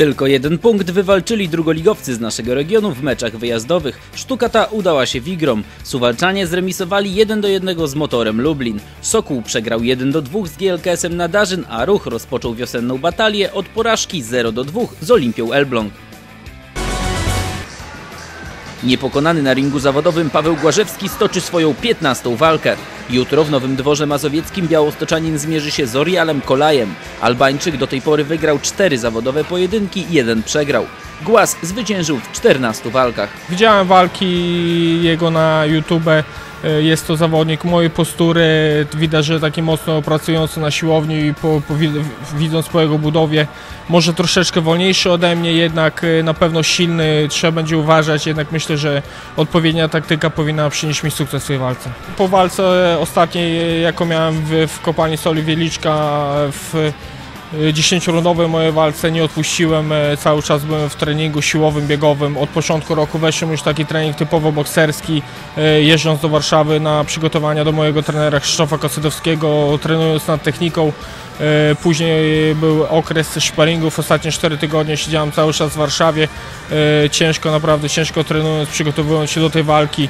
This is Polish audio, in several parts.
Tylko jeden punkt wywalczyli drugoligowcy z naszego regionu w meczach wyjazdowych. Sztuka ta udała się Wigrom. Suwalczanie zremisowali 1 do 1 z motorem Lublin. Sokół przegrał 1 do 2 z GLKS-em Nadarzyn, a Ruch rozpoczął wiosenną batalię od porażki 0 do 2 z Olimpią Elbląg. Niepokonany na ringu zawodowym Paweł Głażewski stoczy swoją 15. walkę. Jutro w Nowym Dworze Mazowieckim białostoczanin zmierzy się z Orialem Kolajem. Albańczyk do tej pory wygrał 4 zawodowe pojedynki, jeden przegrał. Głaz zwyciężył w 14 walkach. Widziałem walki jego na YouTube. E, Jest to zawodnik mojej postury. Widać, że taki mocno pracujący na siłowni i po, po, wid- widząc po jego budowie, może troszeczkę wolniejszy ode mnie, jednak e, na pewno silny. Trzeba będzie uważać, jednak myślę, że odpowiednia taktyka powinna przynieść mi sukces w tej walce. Po walce ostatniej, e, jaką miałem w, w kopalni Soli Wieliczka w 10-rundowej mojej walce nie odpuściłem, e, cały czas byłem w treningu siłowym, biegowym. Od początku roku weszłem już taki trening typowo bokserski, e, jeżdżąc do Warszawy na przygotowania do mojego trenera Krzysztofa Kosydowskiego, trenując nad techniką. Później był okres sparingów, ostatnie 4 tygodnie siedziałem cały czas w Warszawie, ciężko, naprawdę ciężko trenując, przygotowując się do tej walki,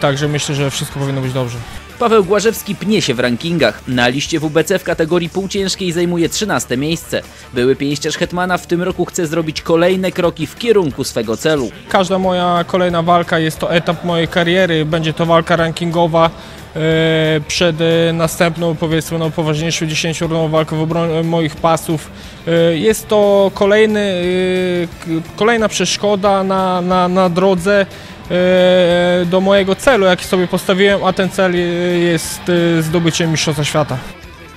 także myślę, że wszystko powinno być dobrze. Paweł Głażewski pnie się w rankingach. Na liście WBC w kategorii półciężkiej zajmuje 13 miejsce. Były pięściarz Hetmana w tym roku chce zrobić kolejne kroki w kierunku swego celu. Każda moja kolejna walka jest to etap mojej kariery, będzie to walka rankingowa e, przed e, następną, powiedzmy, no, poważniejszą 10-rundową walką w obronie moich pasów. E, Jest to kolejny, kolejna przeszkoda na, na, na drodze do mojego celu, jaki sobie postawiłem, a ten cel e, jest e, zdobyciem Mistrzostwa Świata.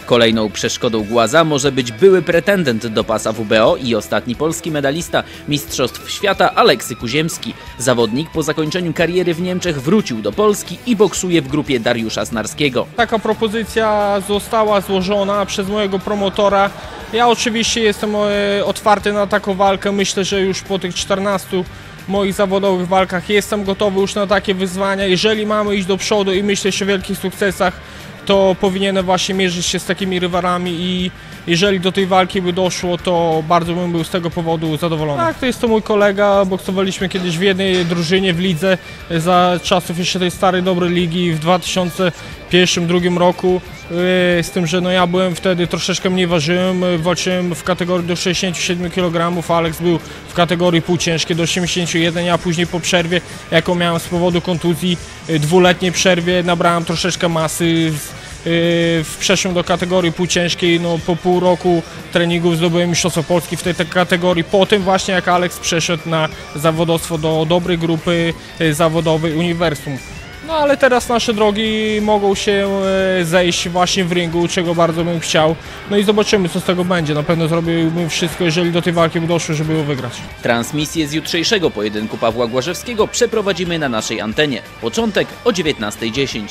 Kolejną przeszkodą Głaza może być były pretendent do pasa WBO i ostatni polski medalista Mistrzostw Świata Aleksy Kuziemski. Zawodnik po zakończeniu kariery w Niemczech wrócił do Polski i boksuje w grupie Dariusza Znarskiego. Taka propozycja została złożona przez mojego promotora. Ja oczywiście jestem e, otwarty na taką walkę. Myślę, że już po tych 14 moich zawodowych walkach jestem gotowy już na takie wyzwania. Jeżeli mamy iść do przodu i myśleć o wielkich sukcesach, to powinienem właśnie mierzyć się z takimi rywalami i jeżeli do tej walki by doszło, to bardzo bym był z tego powodu zadowolony. Tak, to jest to mój kolega, boksowaliśmy kiedyś w jednej drużynie w lidze za czasów jeszcze tej starej dobrej ligi w 2001-2002 roku. Yy, Z tym, że no ja byłem wtedy troszeczkę mniej ważyłem, yy, walczyłem w kategorii do 67 kg, Alex był w kategorii półciężkiej do 81, ja później po przerwie, jaką miałem z powodu kontuzji, yy, dwuletniej przerwie, nabrałem troszeczkę masy, z- Yy, Przeszłem do kategorii półciężkiej, no po pół roku treningów zdobyłem Mistrzostwo Polski w tej, tej kategorii. Po tym właśnie jak Alex przeszedł na zawodowstwo do dobrej grupy yy, zawodowej Uniwersum. No ale teraz nasze drogi mogą się e, zejść właśnie w ringu, czego bardzo bym chciał. No i zobaczymy co z tego będzie. Na pewno zrobiłbym wszystko, jeżeli do tej walki by doszło, żeby ją wygrać. Transmisję z jutrzejszego pojedynku Pawła Głażewskiego przeprowadzimy na naszej antenie. Początek o 19.10.